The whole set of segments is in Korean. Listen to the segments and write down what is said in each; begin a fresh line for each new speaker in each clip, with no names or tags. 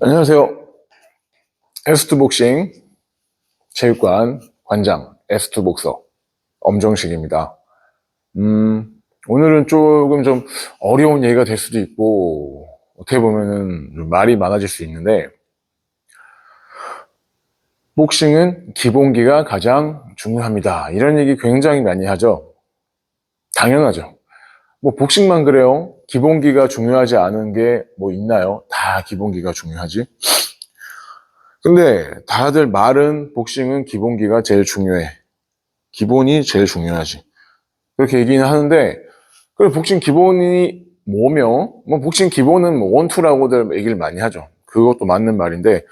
안녕하세요. 에스투 복싱 체육관 관장 에스투 복서 엄정식입니다. 음, 오늘은 조금 좀 어려운 얘기가 될 수도 있고 어떻게 보면은 좀 말이 많아질 수 있는데 복싱은 기본기가 가장 중요합니다. 이런 얘기 굉장히 많이 하죠. 당연하죠. 뭐 복싱만 그래요. 기본기가 중요하지 않은 게 뭐 있나요? 다 기본기가 중요하지. 근데 다들 말은 복싱은 기본기가 제일 중요해. 기본이 제일 중요하지. 그렇게 얘기는 하는데, 그래, 복싱 기본이 뭐며, 뭐, 복싱 기본은 뭐, 원투라고들 얘기를 많이 하죠. 그것도 맞는 말인데,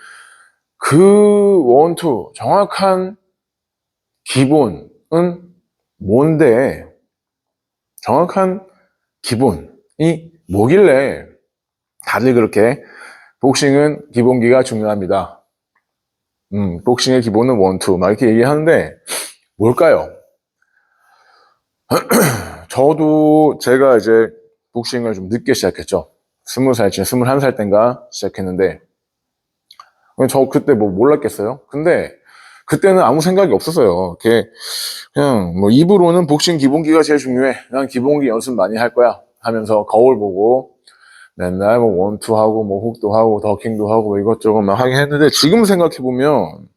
그 원투, 정확한 기본은 뭔데, 정확한 기본이 뭐길래 다들 그렇게 복싱은 기본기가 중요합니다. 음, 복싱의 기본은 원투, 막 이렇게 얘기하는데, 뭘까요? 저도 제가 이제 복싱을 좀 늦게 시작했죠. 스무 살쯤, 스물한 살 땐가 시작했는데, 저 그때 뭐 몰랐겠어요? 근데, 그때는 아무 생각이 없었어요. 이렇게, 그냥 뭐 입으로는 복싱 기본기가 제일 중요해. 난 기본기 연습 많이 할 거야. 하면서 거울 보고, 맨날 뭐 원투 하고, 뭐 훅도 하고, 더킹도 하고, 뭐 이것저것 막 하긴 했는데, 지금 생각해 보면,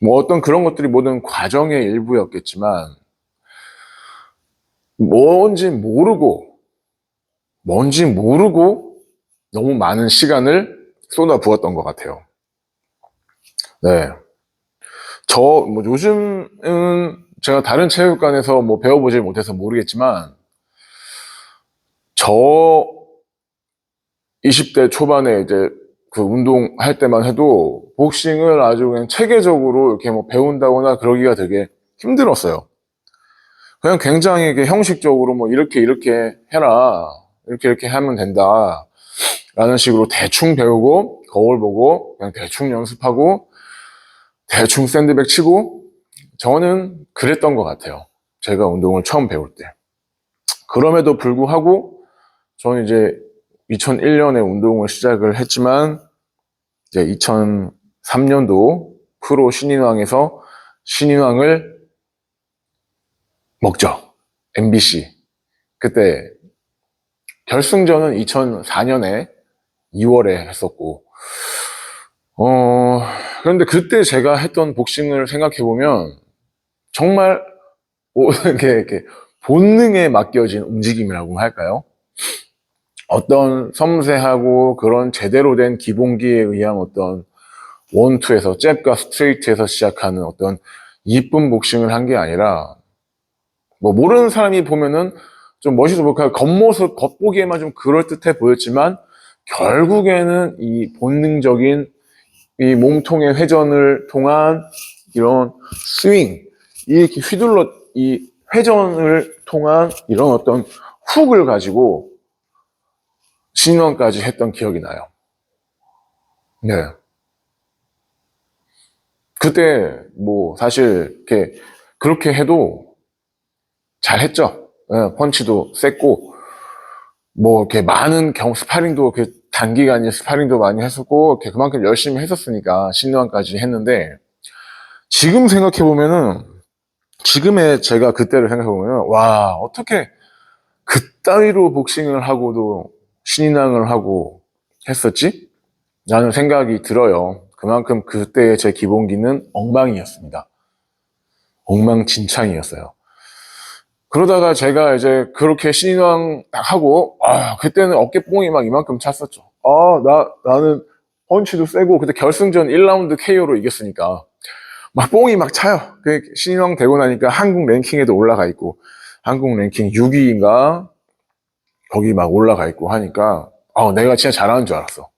뭐 어떤 그런 것들이 모든 과정의 일부였겠지만, 뭔지 모르고, 뭔지 모르고, 너무 많은 시간을 쏟아 부었던 것 같아요. 네. 저, 뭐 요즘은 제가 다른 체육관에서 뭐 배워보질 못해서 모르겠지만, 저 20대 초반에 이제 그 운동할 때만 해도 복싱을 아주 그냥 체계적으로 이렇게 뭐 배운다거나 그러기가 되게 힘들었어요. 그냥 굉장히 형식적으로 뭐 이렇게 이렇게 해라. 이렇게 이렇게 하면 된다. 라는 식으로 대충 배우고 거울 보고 그냥 대충 연습하고 대충 샌드백 치고 저는 그랬던 것 같아요. 제가 운동을 처음 배울 때. 그럼에도 불구하고 저는 이제 2001년에 운동을 시작을 했지만 이제 2003년도 프로 신인왕에서 신인왕을 먹죠. MBC. 그때 결승전은 2004년에 2월에 했었고 어 그런데 그때 제가 했던 복싱을 생각해 보면 정말 이렇게, 이렇게 본능에 맡겨진 움직임이라고 할까요? 어떤 섬세하고 그런 제대로 된 기본기에 의한 어떤 원투에서 잽과 스트레이트에서 시작하는 어떤 이쁜 복싱을 한 게 아니라 뭐 모르는 사람이 보면은 좀 멋있어 보일까 겉모습 겉보기에만 좀 그럴듯해 보였지만 결국에는 이 본능적인 이 몸통의 회전을 통한 이런 스윙 이렇게 휘둘러 이 회전을 통한 이런 어떤 훅을 가지고 신원까지 했던 기억이 나요. 네. 그때 뭐 사실 이렇게 그렇게 해도 잘했죠. 네, 펀치도 셌고 뭐 이렇게 많은 경 스파링도 이렇게 단기간에 스파링도 많이 했었고 이렇게 그만큼 열심히 했었으니까 신노안까지 했는데 지금 생각해 보면은 지금의 제가 그때를 생각해 보면 와 어떻게 그 따위로 복싱을 하고도 신인왕을 하고 했었지? 라는 생각이 들어요. 그만큼 그때의 제 기본기는 엉망이었습니다. 엉망진창이었어요. 그러다가 제가 이제 그렇게 신인왕 딱 하고, 아, 그때는 어깨뽕이 막 이만큼 찼었죠. 아, 나, 나는 펀치도 세고, 그때 결승전 1라운드 KO로 이겼으니까. 막 뽕이 막 차요. 그 신인왕 되고 나니까 한국 랭킹에도 올라가 있고, 한국 랭킹 6위인가? 거기 막 올라가 있고 하니까, 아, 내가 진짜 잘하는 줄 알았어.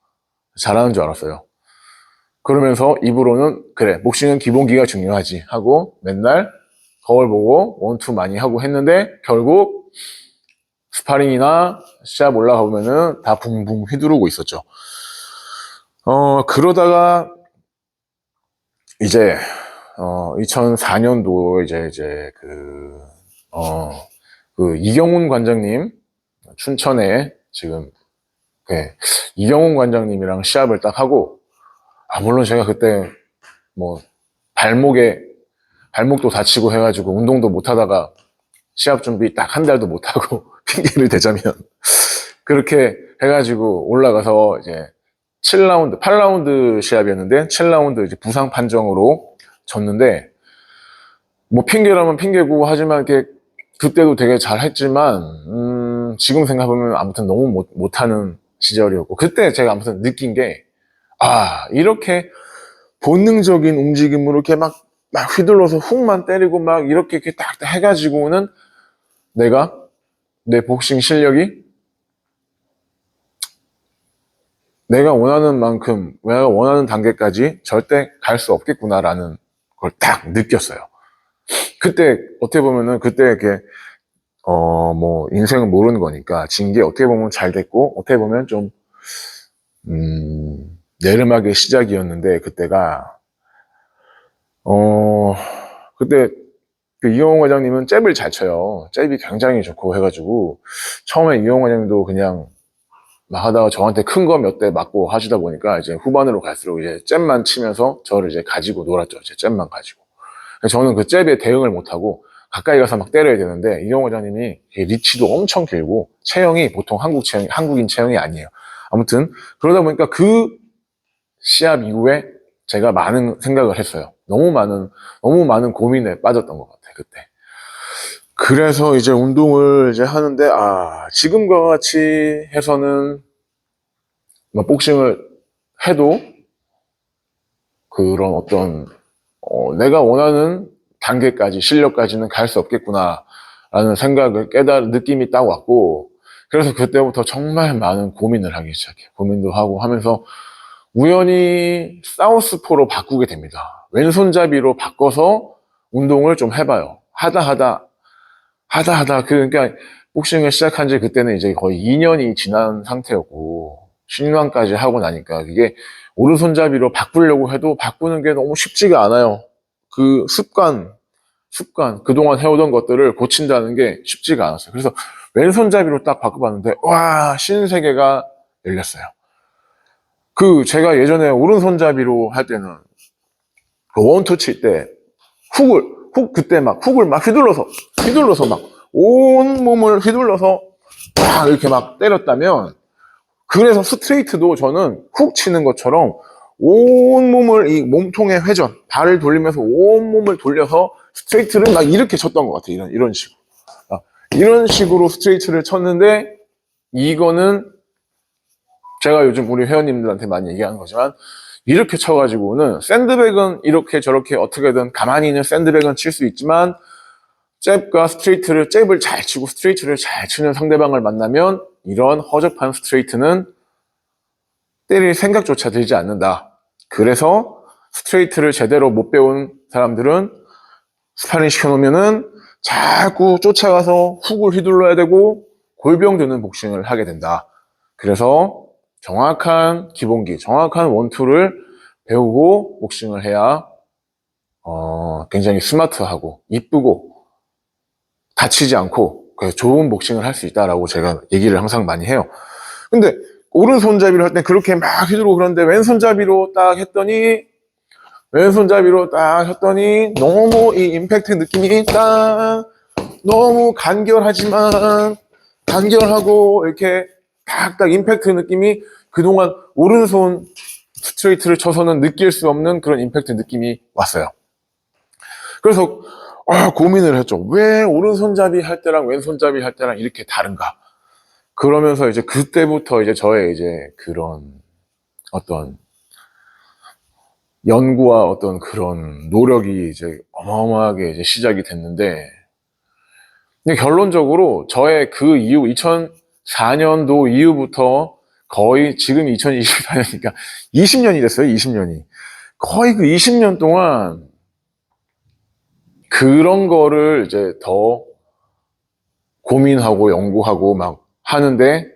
잘하는 줄 알았어요. 그러면서 입으로는, 그래, 복싱은 기본기가 중요하지. 하고, 맨날 거울 보고 원투 많이 하고 했는데 결국 스파링이나 시합 올라가 보면은 다 붕붕 휘두르고 있었죠. 어, 그러다가 이제 어, 2004년도 이제 이제 그 어, 그 이경훈 관장님 춘천에 지금 네, 이경훈 관장님이랑 시합을 딱 하고, 아, 물론 제가 그때 뭐, 발목에, 발목도 다치고 해가지고 운동도 못 하다가 시합 준비 딱 한 달도 못 하고 핑계를 대자면, 그렇게 해가지고 올라가서 이제 7라운드, 8라운드 시합이었는데 7라운드 이제 부상 판정으로 졌는데 뭐 핑계라면 핑계고 하지만 이렇게 그때도 되게 잘했지만 음, 지금 생각해보면 아무튼 너무 못, 못하는 시절이었고 그때 제가 아무튼 느낀 게 아 이렇게 본능적인 움직임으로 이렇게 막, 막 휘둘러서 훅만 때리고 막 이렇게 이렇게 딱 해가지고는 내가 내 복싱 실력이 내가 원하는 만큼, 내가 원하는 단계까지 절대 갈 수 없겠구나라는 걸 딱 느꼈어요. 그때, 어떻게 보면은, 그때 이렇게, 어, 뭐, 인생은 모르는 거니까, 진 게 어떻게 보면 잘 됐고, 어떻게 보면 좀, 음, 내름하게 시작이었는데, 그때가, 어, 그때, 그 이용호 과장님은 잽을 잘 쳐요. 잽이 굉장히 좋고 해가지고, 처음에 이용호 과장님도 그냥, 막 하다가 저한테 큰 거 몇 대 맞고 하시다 보니까 이제 후반으로 갈수록 이제 잽만 치면서 저를 이제 가지고 놀았죠. 이제 잽만 가지고. 저는 그 잽에 대응을 못하고 가까이 가서 막 때려야 되는데 이경호 원장님이 리치도 엄청 길고 체형이 보통 한국 체형, 한국인 체형이 아니에요. 아무튼 그러다 보니까 그 시합 이후에 제가 많은 생각을 했어요. 너무 많은, 너무 많은 고민에 빠졌던 것 같아요. 그때. 그래서 이제 운동을 이제 하는데, 아, 지금과 같이 해서는, 뭐, 복싱을 해도, 그런 어떤, 어, 내가 원하는 단계까지, 실력까지는 갈 수 없겠구나, 라는 생각을 깨달은 느낌이 딱 왔고, 그래서 그때부터 정말 많은 고민을 하기 시작해요. 고민도 하고 하면서, 우연히 사우스포로 바꾸게 됩니다. 왼손잡이로 바꿔서 운동을 좀 해봐요. 하다 하다 하다 하다 그 그러니까 복싱을 시작한 지 그때는 이제 거의 2년이 지난 상태였고 신랑까지 하고 나니까 이게 오른손잡이로 바꾸려고 해도 바꾸는 게 너무 쉽지가 않아요. 그 습관 습관 그동안 해오던 것들을 고친다는 게 쉽지가 않았어요. 그래서 왼손잡이로 딱 바꿔봤는데 와 신세계가 열렸어요. 그 제가 예전에 오른손잡이로 할 때는 그 원투 칠 때 훅을 훅 그때 막 훅을 막 휘둘러서 휘둘러서 막 온 몸을 휘둘러서 막 이렇게 막 때렸다면 그래서 스트레이트도 저는 훅 치는 것처럼 온 몸을 이 몸통의 회전 발을 돌리면서 온 몸을 돌려서 스트레이트를 막 이렇게 쳤던 것 같아요. 이런 이런 식으로. 아, 이런 식으로 스트레이트를 쳤는데 이거는 제가 요즘 우리 회원님들한테 많이 얘기하는 거지만 이렇게 쳐가지고는 샌드백은 이렇게 저렇게 어떻게든 가만히 있는 샌드백은 칠 수 있지만 잽과 스트레이트를 잽을 잘 치고 스트레이트를 잘 치는 상대방을 만나면 이런 허접한 스트레이트는 때릴 생각조차 들지 않는다. 그래서 스트레이트를 제대로 못 배운 사람들은 스파링 시켜놓으면은 자꾸 쫓아가서 훅을 휘둘러야 되고 골병 드는 복싱을 하게 된다. 그래서 정확한 기본기, 정확한 원투를 배우고 복싱을 해야 어, 굉장히 스마트하고 이쁘고 다치지 않고 그래서 좋은 복싱을 할 수 있다라고 제가 얘기를 항상 많이 해요. 근데 오른손잡이로 할 때 그렇게 막 휘두르고 그러는데 왼손잡이로 딱 했더니 왼손잡이로 딱 했더니 너무 이 임팩트 느낌이 딱 너무 간결하지만 간결하고 이렇게 딱딱 임팩트 느낌이 그동안 오른손 스트레이트를 쳐서는 느낄 수 없는 그런 임팩트 느낌이 왔어요. 그래서 아, 고민을 했죠. 왜 오른손잡이 할 때랑 왼손잡이 할 때랑 이렇게 다른가? 그러면서 이제 그때부터 이제 저의 이제 그런 어떤 연구와 어떤 그런 노력이 이제 어마어마하게 이제 시작이 됐는데, 근데 결론적으로 저의 그 이후 2004년도 이후부터 거의 지금 2024년이니까 20년이 됐어요. 20년이. 거의 그 20년 동안 그런 거를 이제 더 고민하고 연구하고 막 하는데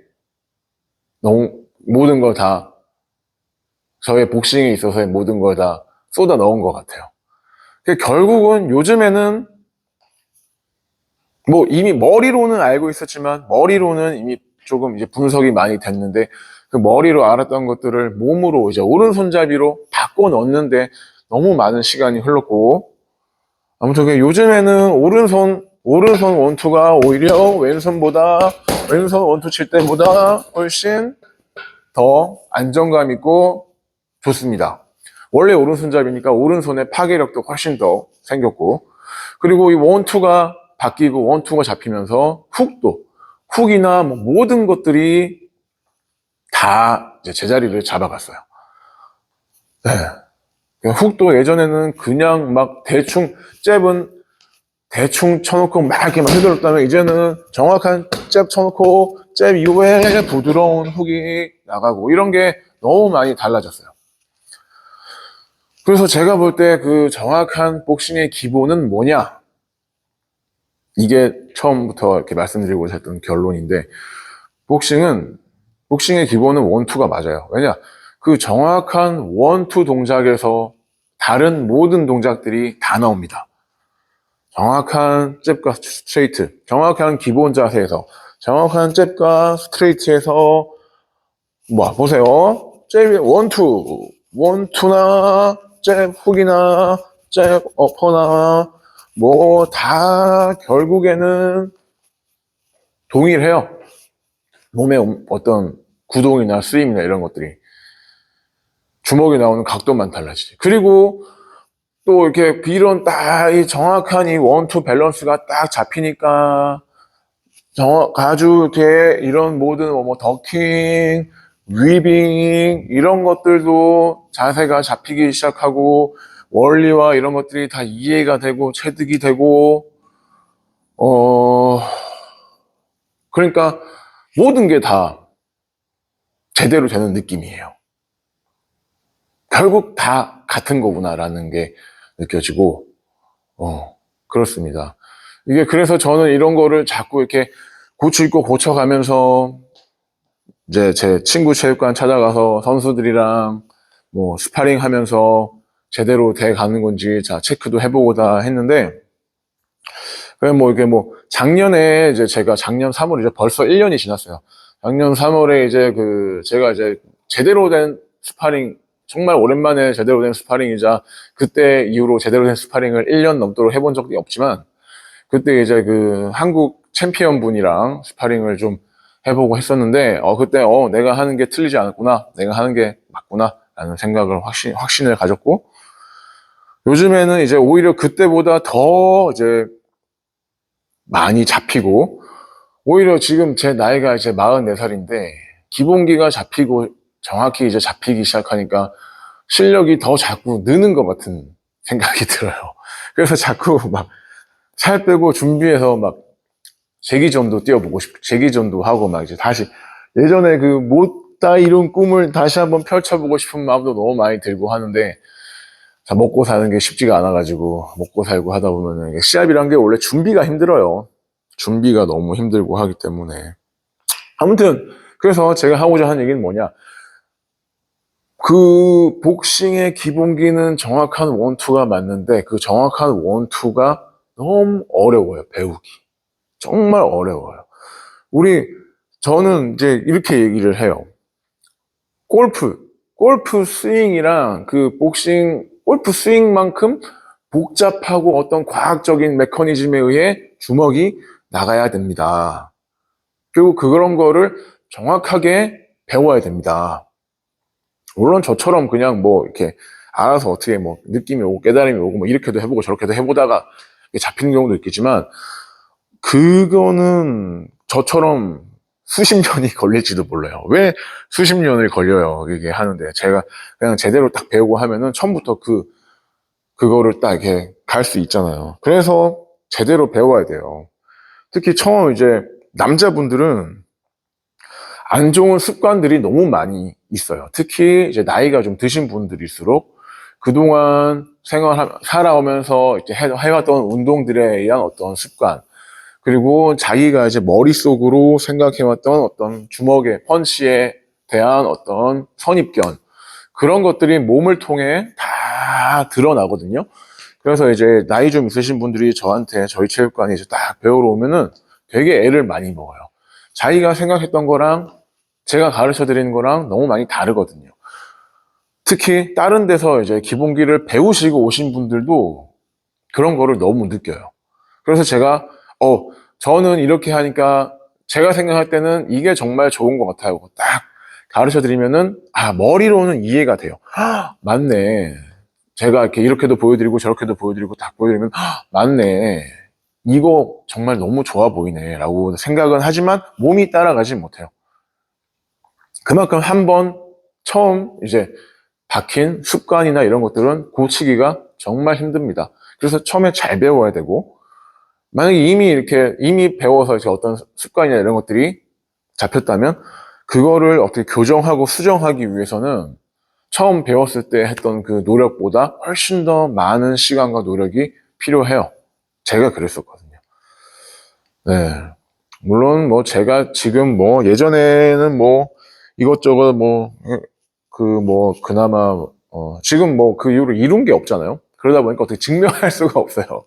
너무 모든 걸 다 저의 복싱에 있어서의 모든 걸 다 쏟아 넣은 것 같아요. 그러니까 결국은 요즘에는 뭐 이미 머리로는 알고 있었지만 머리로는 이미 조금 이제 분석이 많이 됐는데 그 머리로 알았던 것들을 몸으로 이제 오른손잡이로 바꿔 넣는데 너무 많은 시간이 흘렀고 아무튼 그 요즘에는 오른손 오른손 원투가 오히려 왼손보다 왼손 원투 칠 때보다 훨씬 더 안정감 있고 좋습니다. 원래 오른손잡이니까 오른손의 파괴력도 훨씬 더 생겼고 그리고 이 원투가 바뀌고 원투가 잡히면서 훅도 훅이나 뭐 모든 것들이 다 제자리를 잡아갔어요. 네. 훅도 예전에는 그냥 막 대충 잽은 대충 쳐놓고 막 이렇게 막 휘둘렀다면 이제는 정확한 잽 쳐놓고 잽 이후에 부드러운 훅이 나가고 이런 게 너무 많이 달라졌어요. 그래서 제가 볼 때 그 정확한 복싱의 기본은 뭐냐? 이게 처음부터 이렇게 말씀드리고자 했던 결론인데, 복싱은, 복싱의 기본은 원투가 맞아요. 왜냐? 그 정확한 원투 동작에서 다른 모든 동작들이 다 나옵니다. 정확한 잽과 스트레이트, 정확한 기본 자세에서, 정확한 잽과 스트레이트에서, 뭐, 보세요. 잽이 원투, 원투나, 잽 훅이나, 잽 어퍼나, 뭐, 다 결국에는 동일해요. 몸의 어떤 구동이나 스윙이나 이런 것들이. 주먹이 나오는 각도만 달라지지. 그리고 또 이렇게 이런 딱 이 정확한 이 원투 밸런스가 딱 잡히니까 정확 아주 이렇게 이런 모든 뭐 더킹, 위빙 이런 것들도 자세가 잡히기 시작하고 원리와 이런 것들이 다 이해가 되고 체득이 되고 어 그러니까 모든 게 다 제대로 되는 느낌이에요. 결국 다 같은 거구나라는 게 느껴지고, 어, 그렇습니다. 이게 그래서 저는 이런 거를 자꾸 이렇게 고치고 고쳐가면서 이제 제 친구 체육관 찾아가서 선수들이랑 뭐 스파링 하면서 제대로 돼 가는 건지 자 체크도 해보고 다 했는데 그래 뭐 이게 뭐 작년에 이제 제가 작년 3월 이제 벌써 1년이 지났어요. 작년 3월에 이제 그 제가 이제 제대로 된 스파링 정말 오랜만에 제대로 된 스파링이자 그때 이후로 제대로 된 스파링을 1년 넘도록 해본 적이 없지만 그때 이제 그 한국 챔피언 분이랑 스파링을 좀 해보고 했었는데 어 그때 어 내가 하는 게 틀리지 않았구나 내가 하는 게 맞구나 라는 생각을 확신 확신을 가졌고 요즘에는 이제 오히려 그때보다 더 이제 많이 잡히고 오히려 지금 제 나이가 이제 44살인데 기본기가 잡히고 정확히 이제 잡히기 시작하니까 실력이 더 자꾸 느는 것 같은 생각이 들어요. 그래서 자꾸 막 살 빼고 준비해서 막 재기전도 뛰어보고 싶고 재기전도 하고 막 이제 다시 예전에 그 못다 이룬 꿈을 다시 한번 펼쳐보고 싶은 마음도 너무 많이 들고 하는데 자, 먹고 사는 게 쉽지가 않아가지고 먹고 살고 하다 보면은 시합이란 게 원래 준비가 힘들어요. 준비가 너무 힘들고 하기 때문에. 아무튼 그래서 제가 하고자 하는 얘기는 뭐냐. 그 복싱의 기본기는 정확한 원투가 맞는데 그 정확한 원투가 너무 어려워요 배우기. 정말 어려워요. 우리 저는 이제 이렇게 얘기를 해요. 골프 골프 스윙이랑 그 복싱 골프 스윙만큼 복잡하고 어떤 과학적인 메커니즘에 의해 주먹이 나가야 됩니다. 그리고 그런 거를 정확하게 배워야 됩니다. 물론 저처럼 그냥 뭐 이렇게 알아서 어떻게 뭐 느낌이 오고 깨달음이 오고 뭐 이렇게도 해보고 저렇게도 해보다가 잡히는 경우도 있겠지만 그거는 저처럼 수십 년이 걸릴지도 몰라요. 왜 수십 년을 걸려요? 이게 하는데 제가 그냥 제대로 딱 배우고 하면은 처음부터 그 그거를 딱 이렇게 갈 수 있잖아요. 그래서 제대로 배워야 돼요. 특히 처음 이제 남자분들은 안 좋은 습관들이 너무 많이 있어요. 특히 이제 나이가 좀 드신 분들일수록 그동안 생활, 살아오면서 이제 해, 해왔던 운동들에 의한 어떤 습관, 그리고 자기가 이제 머릿속으로 생각해왔던 어떤 주먹의 펀치에 대한 어떤 선입견, 그런 것들이 몸을 통해 다 드러나거든요. 그래서 이제 나이 좀 있으신 분들이 저한테 저희 체육관에 이제 딱 배우러 오면은 되게 애를 많이 먹어요. 자기가 생각했던 거랑 제가 가르쳐 드리는 거랑 너무 많이 다르거든요. 특히 다른 데서 이제 기본기를 배우시고 오신 분들도 그런 거를 너무 느껴요. 그래서 제가, 어, 저는 이렇게 하니까 제가 생각할 때는 이게 정말 좋은 것 같아요. 딱 가르쳐 드리면은, 아, 머리로는 이해가 돼요. 아, 맞네. 제가 이렇게 이렇게도 보여드리고 저렇게도 보여드리고 딱 보여드리면, 아, 맞네. 이거 정말 너무 좋아 보이네. 라고 생각은 하지만 몸이 따라가지 못해요. 그만큼 한번 처음 이제 박힌 습관이나 이런 것들은 고치기가 정말 힘듭니다. 그래서 처음에 잘 배워야 되고, 만약에 이미 이렇게, 이미 배워서 이제 어떤 습관이나 이런 것들이 잡혔다면, 그거를 어떻게 교정하고 수정하기 위해서는 처음 배웠을 때 했던 그 노력보다 훨씬 더 많은 시간과 노력이 필요해요. 제가 그랬었거든요. 네. 물론 뭐 제가 지금 뭐 예전에는 뭐 이것저것 뭐 그 뭐 그나마 어 지금 뭐 그 이후로 이룬 게 없잖아요. 그러다 보니까 어떻게 증명할 수가 없어요.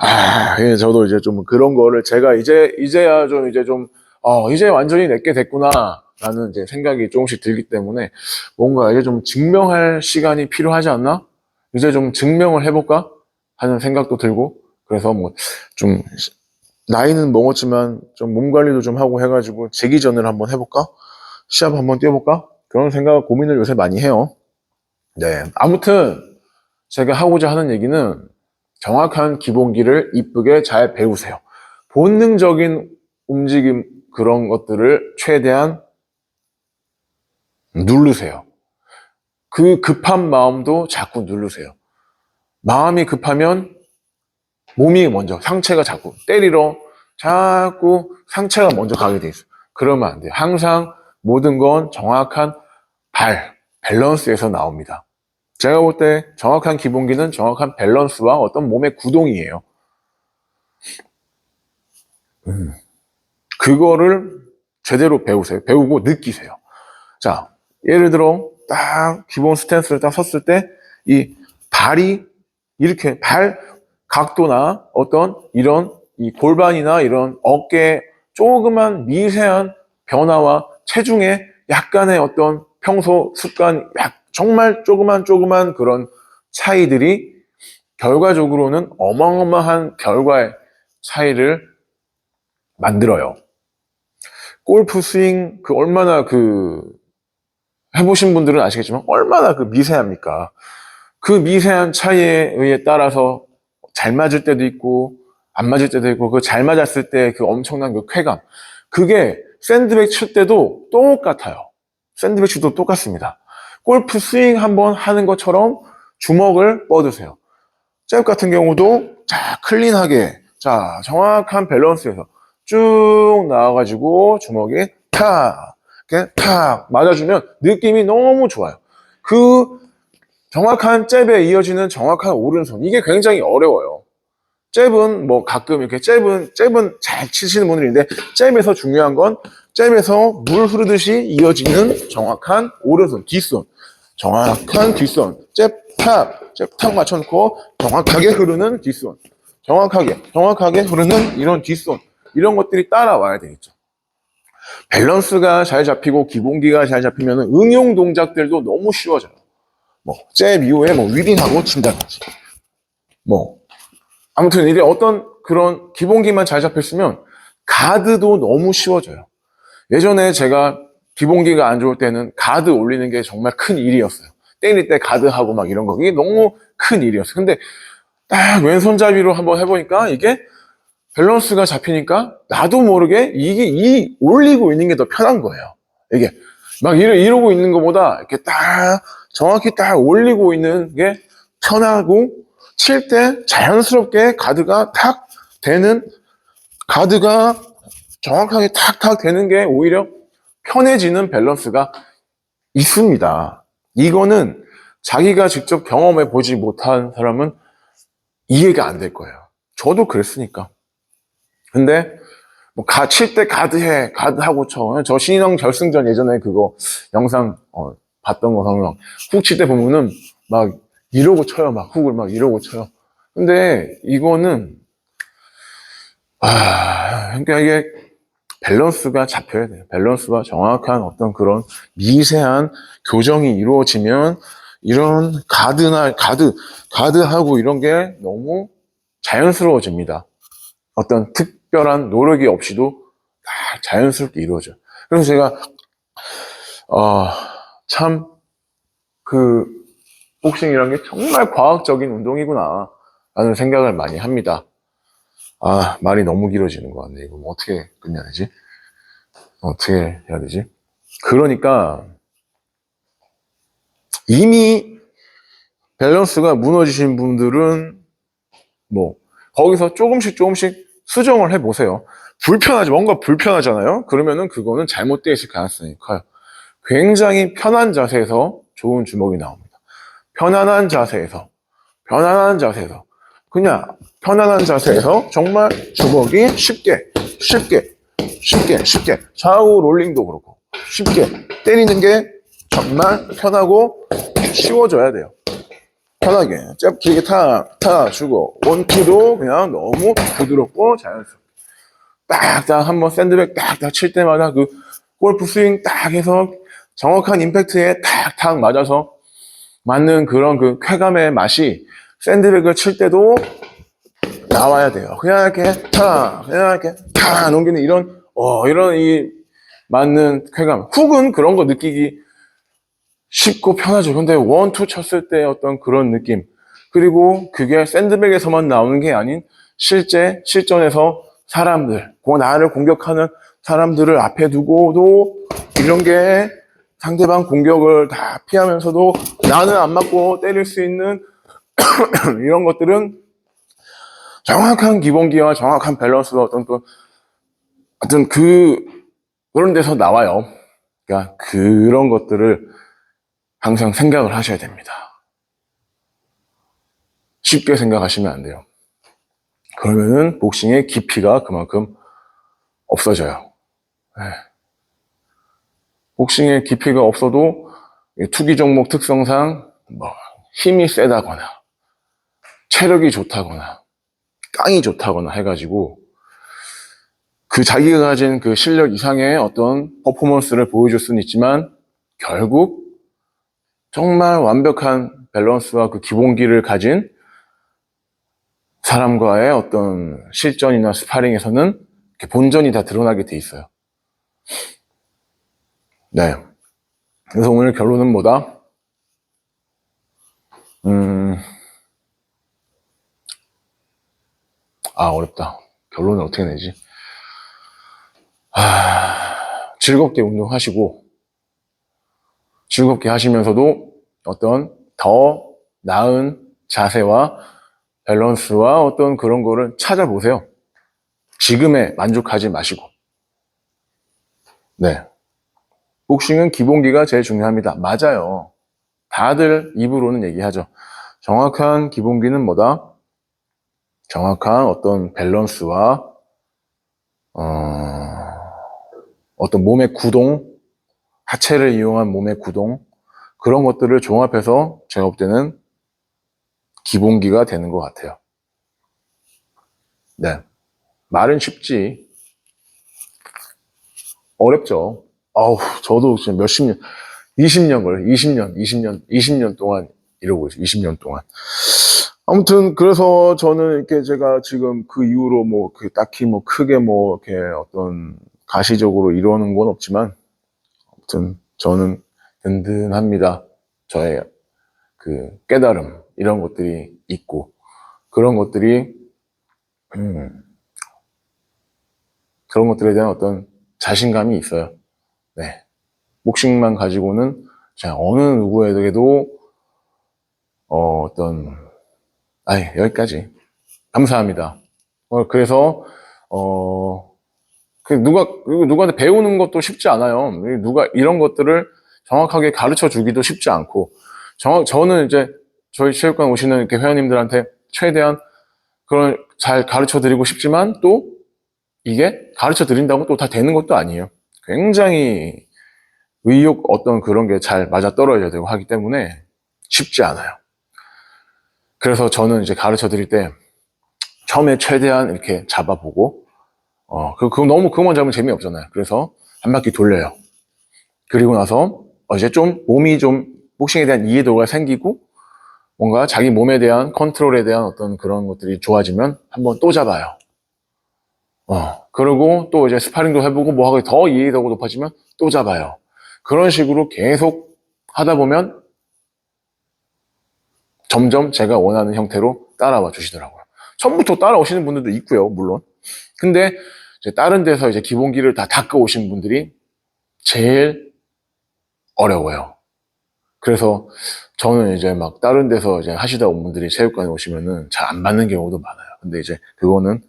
아, 예, 저도 이제 좀 그런 거를 제가 이제 이제야 좀 이제 좀 어, 이제 완전히 내게 됐구나. 라는 이제 생각이 조금씩 들기 때문에 뭔가 이제 좀 증명할 시간이 필요하지 않나? 이제 좀 증명을 해볼까? 하는 생각도 들고 그래서 뭐 좀 나이는 먹었지만 좀 몸 관리도 좀 하고 해가지고 재기전을 한번 해볼까? 시합 한번 뛰어볼까? 그런 생각 고민을 요새 많이 해요. 네. 아무튼 제가 하고자 하는 얘기는 정확한 기본기를 이쁘게 잘 배우세요. 본능적인 움직임 그런 것들을 최대한 누르세요. 그 급한 마음도 자꾸 누르세요. 마음이 급하면 몸이 먼저 상체가 자꾸 때리러 자꾸 상체가 먼저 가게 돼 있어요. 그러면 안 돼요. 항상 모든 건 정확한 발, 밸런스에서 나옵니다. 제가 볼 때 정확한 기본기는 정확한 밸런스와 어떤 몸의 구동이에요. 음, 그거를 제대로 배우세요. 배우고 느끼세요. 자, 예를 들어 딱 기본 스탠스를 딱 섰을 때 이 발이 이렇게 발 각도나 어떤 이런 이 골반이나 이런 어깨 조그만 미세한 변화와 체중의 약간의 어떤 평소 습관, 약 정말 조그만 조그만 그런 차이들이 결과적으로는 어마어마한 결과의 차이를 만들어요. 골프 스윙 그 얼마나 그 해보신 분들은 아시겠지만 얼마나 그 미세합니까? 그 미세한 차이에 의해 따라서 잘 맞을 때도 있고 안 맞을 때도 있고 그 잘 맞았을 때 그 엄청난 그 쾌감 그게 샌드백 칠 때도 똑같아요. 샌드백 쳐도 똑같습니다. 골프 스윙 한번 하는 것처럼 주먹을 뻗으세요. 잽 같은 경우도 자 클린하게 자 정확한 밸런스에서 쭉 나와가지고 주먹이 탁 이렇게 탁 맞아주면 느낌이 너무 좋아요. 그 정확한 잽에 이어지는 정확한 오른손 이게 굉장히 어려워요. 잽은 뭐 가끔 이렇게 잽은 잽은 잘 치시는 분들인데 잽에서 중요한 건 잽에서 물 흐르듯이 이어지는 정확한 오른손 뒷손 정확한 뒷손 잽탁 잽탁 맞춰놓고 정확하게 흐르는 뒷손 정확하게 정확하게 흐르는 이런 뒷손 이런 것들이 따라와야 되겠죠. 밸런스가 잘 잡히고 기본기가 잘 잡히면 응용 동작들도 너무 쉬워져요. 뭐, 잽 이후에 뭐, 위빙하고 친다든지. 뭐, 아무튼 이게 어떤 그런 기본기만 잘 잡혔으면 가드도 너무 쉬워져요. 예전에 제가 기본기가 안 좋을 때는 가드 올리는 게 정말 큰 일이었어요. 때릴 때 가드하고 막 이런 거. 이게 너무 큰 일이었어요. 근데 딱 왼손잡이로 한번 해보니까 이게 밸런스가 잡히니까 나도 모르게 이게 이 올리고 있는 게 더 편한 거예요. 이게 막 이러, 이러고 있는 것보다 이렇게 딱 정확히 딱 올리고 있는 게 편하고 칠 때 자연스럽게 가드가 탁 되는 가드가 정확하게 탁탁 되는 게 오히려 편해지는 밸런스가 있습니다. 이거는 자기가 직접 경험해 보지 못한 사람은 이해가 안 될 거예요. 저도 그랬으니까. 근데 뭐 가, 칠 때 가드해, 가드하고 쳐. 저 신인왕 결승전 예전에 그거 영상 어, 봤던 거 상상. 훅칠 때 보면은 막 이러고 쳐요. 막 훅을 막 이러고 쳐요. 근데 이거는 아, 그러니까 이게 밸런스가 잡혀야 돼요. 밸런스가 정확한 어떤 그런 미세한 교정이 이루어지면 이런 가드나 가드 가드하고 이런 게 너무 자연스러워집니다. 어떤 특별한 노력이 없이도 다 자연스럽게 이루어져요. 그래서 제가 어, 참 그 복싱이란 게 정말 과학적인 운동이구나 라는 생각을 많이 합니다. 아 말이 너무 길어지는 것 같네. 이거 뭐 어떻게 끝내야 되지? 어떻게 해야 되지? 그러니까 이미 밸런스가 무너지신 분들은 뭐 거기서 조금씩 조금씩 수정을 해보세요. 불편하지 뭔가 불편하잖아요. 그러면은 그거는 잘못되어 있을 가능성이 커요. 굉장히 편한 자세에서 좋은 주먹이 나옵니다. 편안한 자세에서 편안한 자세에서 그냥 편안한 자세에서 정말 주먹이 쉽게 쉽게 쉽게 쉽게. 좌우 롤링도 그렇고 쉽게 때리는 게 정말 편하고 쉬워져야 돼요. 편하게. 잽 길게 탁탁 주고 원투도 그냥 너무 부드럽고 자연스럽게. 딱딱 한번 샌드백 딱딱 칠 때마다 그 골프 스윙 딱 해서 정확한 임팩트에 탁탁 맞아서 맞는 그런 그 쾌감의 맛이 샌드백을 칠 때도 나와야 돼요. 그냥 이렇게 타, 그냥 이렇게 타 넘기는 이런 어 이런 이 맞는 쾌감. 훅은 그런 거 느끼기 쉽고 편하죠. 근데 원, 투 쳤을 때 어떤 그런 느낌. 그리고 그게 샌드백에서만 나오는 게 아닌 실제 실전에서 사람들, 그 나를 공격하는 사람들을 앞에 두고도 이런 게 상대방 공격을 다 피하면서도 나는 안 맞고 때릴 수 있는 이런 것들은 정확한 기본기와 정확한 밸런스와 어떤 그 어떤 그 그런 데서 나와요. 그러니까 그런 것들을 항상 생각을 하셔야 됩니다. 쉽게 생각하시면 안 돼요. 그러면은 복싱의 깊이가 그만큼 없어져요. 네. 복싱의 깊이가 없어도 이 투기 종목 특성상 뭐 힘이 세다거나 체력이 좋다거나 깡이 좋다거나 해가지고 그 자기가 가진 그 실력 이상의 어떤 퍼포먼스를 보여줄 수는 있지만 결국 정말 완벽한 밸런스와 그 기본기를 가진 사람과의 어떤 실전이나 스파링에서는 본전이 다 드러나게 돼 있어요. 네. 그래서 오늘 결론은 뭐다? 음, 아, 어렵다. 결론을 어떻게 내지? 아, 즐겁게 운동하시고, 즐겁게 하시면서도 어떤 더 나은 자세와 밸런스와 어떤 그런 거를 찾아보세요. 지금에 만족하지 마시고. 네. 복싱은 기본기가 제일 중요합니다. 맞아요. 다들 입으로는 얘기하죠. 정확한 기본기는 뭐다? 정확한 어떤 밸런스와 어, 어떤 몸의 구동, 하체를 이용한 몸의 구동 그런 것들을 종합해서 제가 볼 때는 기본기가 되는 것 같아요. 네. 말은 쉽지. 어렵죠. 아우, 저도 지금 몇십 년, 20년 걸려, 20년, 20년, 20년 동안 이러고 있어요. 20년 동안. 아무튼, 그래서 저는 이렇게 제가 지금 그 이후로 뭐, 그 딱히 뭐, 크게 뭐, 이렇게 어떤 가시적으로 이루는 건 없지만, 아무튼, 저는 든든합니다. 저의 그 깨달음, 이런 것들이 있고, 그런 것들이, 음, 그런 것들에 대한 어떤 자신감이 있어요. 네. 복싱만 가지고는 자, 어느 누구에게도 어, 어떤 아이 여기까지 감사합니다. 어, 그래서 어, 그 누가 누구한테 배우는 것도 쉽지 않아요. 누가 이런 것들을 정확하게 가르쳐 주기도 쉽지 않고 정확 저는 이제 저희 체육관 오시는 이렇게 회원님들한테 최대한 그걸 잘 가르쳐 드리고 싶지만 또 이게 가르쳐 드린다고 또 다 되는 것도 아니에요. 굉장히 의욕 어떤 그런 게 잘 맞아 떨어져야 되고 하기 때문에 쉽지 않아요. 그래서 저는 이제 가르쳐 드릴 때 처음에 최대한 이렇게 잡아보고 어, 그, 그 너무 그것만 잡으면 재미없잖아요. 그래서 한 바퀴 돌려요. 그리고 나서 어, 이제 좀 몸이 좀 복싱에 대한 이해도가 생기고 뭔가 자기 몸에 대한 컨트롤에 대한 어떤 그런 것들이 좋아지면 한번 또 잡아요. 어, 그리고 또 이제 스파링도 해보고 뭐 하고 더 이해도가 높아지면 또 잡아요. 그런 식으로 계속 하다 보면 점점 제가 원하는 형태로 따라와 주시더라고요. 처음부터 따라오시는 분들도 있고요, 물론. 근데 다른 데서 이제 기본기를 다 닦아 오신 분들이 제일 어려워요. 그래서 저는 이제 막 다른 데서 이제 하시다 온 분들이 체육관에 오시면은 잘안 맞는 경우도 많아요. 근데 이제 그거는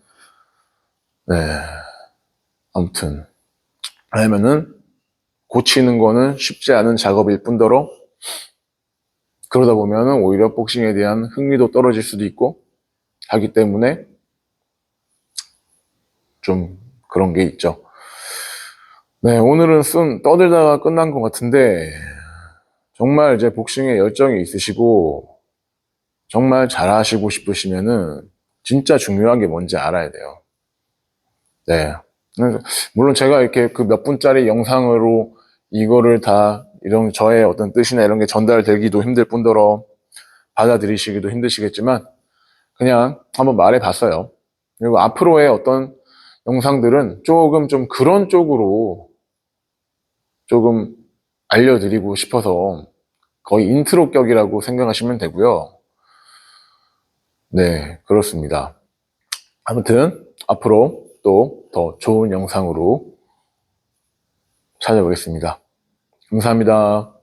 네 아무튼 왜냐면은 고치는 거는 쉽지 않은 작업일 뿐더러 그러다 보면은 오히려 복싱에 대한 흥미도 떨어질 수도 있고 하기 때문에 좀 그런 게 있죠. 네, 오늘은 쓴 떠들다가 끝난 것 같은데 정말 이제 복싱에 열정이 있으시고 정말 잘하시고 싶으시면은 진짜 중요한 게 뭔지 알아야 돼요. 네. 물론 제가 이렇게 그 몇 분짜리 영상으로 이거를 다 이런 저의 어떤 뜻이나 이런 게 전달되기도 힘들 뿐더러 받아들이시기도 힘드시겠지만 그냥 한번 말해 봤어요. 그리고 앞으로의 어떤 영상들은 조금 좀 그런 쪽으로 조금 알려드리고 싶어서 거의 인트로 격이라고 생각하시면 되고요. 네, 그렇습니다. 아무튼 앞으로 또 더 좋은 영상으로 찾아보겠습니다. 감사합니다.